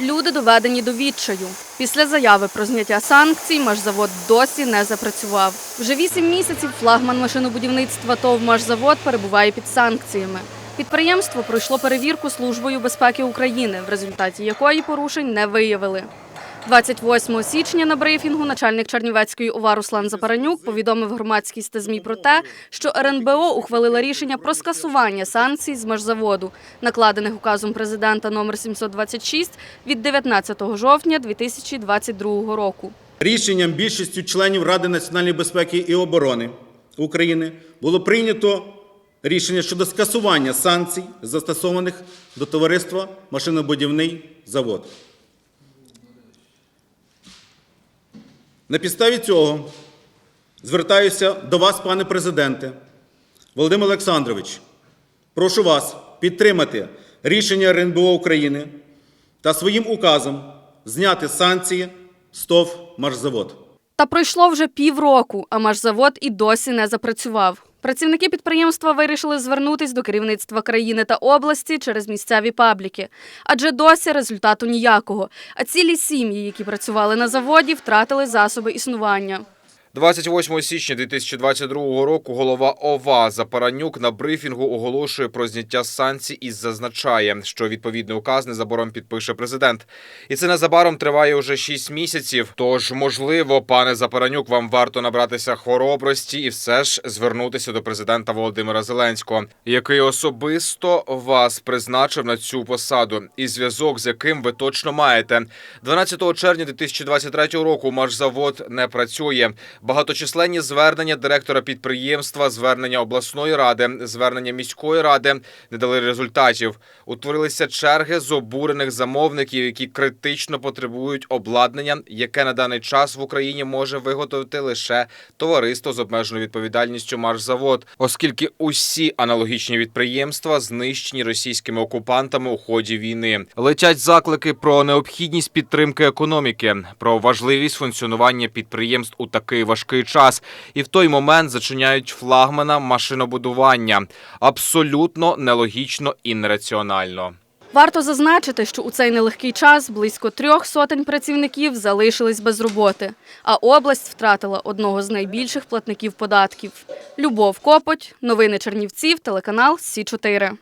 Люди доведені до відчаю. Після заяви про зняття санкцій машзавод досі не запрацював. Вже вісім місяців флагман машинобудівництва ТОВ «Машзавод» перебуває під санкціями. Підприємство пройшло перевірку Службою безпеки України, в результаті якої порушень не виявили. 28 січня на брифінгу начальник Чернівецької ОВА Руслан Запаранюк повідомив громадськість та ЗМІ про те, що РНБО ухвалила рішення про скасування санкцій з машзаводу, накладених указом президента номер 726 від 19 жовтня 2022 року. Рішенням більшістю членів Ради національної безпеки і оборони України було прийнято рішення щодо скасування санкцій, застосованих до товариства Машинобудівний завод. На підставі цього звертаюся до вас, пане президенте, Володимир Олександрович. Прошу вас підтримати рішення РНБО України та своїм указом зняти санкції СТОВ ТОВ «Машзавод». Та пройшло вже півроку, а машзавод і досі не запрацював. Працівники підприємства вирішили звернутись до керівництва країни та області через місцеві пабліки. Адже досі результату ніякого. А цілі сім'ї, які працювали на заводі, втратили засоби існування. 28 січня 2022 року голова ОВА Запаранюк на брифінгу оголошує про зняття санкцій і зазначає, що відповідний указ незабаром підпише президент. І це незабаром триває уже 6 місяців. Тож, можливо, пане Запаранюк, вам варто набратися хоробрості і все ж звернутися до президента Володимира Зеленського, який особисто вас призначив на цю посаду, і зв'язок з яким ви точно маєте. 12 червня 2023 року Машзавод не працює. Багаточисленні звернення директора підприємства, звернення обласної ради, звернення міської ради не дали результатів. Утворилися черги з обурених замовників, які критично потребують обладнання, яке на даний час в Україні може виготовити лише товариство з обмеженою відповідальністю Машзавод, оскільки усі аналогічні підприємства знищені російськими окупантами у ході війни. Летять заклики про необхідність підтримки економіки, про важливість функціонування підприємств у такий важкий час, і в той момент зачиняють флагмана машинобудування абсолютно нелогічно і нераціонально. Варто зазначити, що у цей нелегкий час близько трьох сотень працівників залишились без роботи, а область втратила одного з найбільших платників податків. Любов Копоть, новини Чернівців, телеканал Сі 4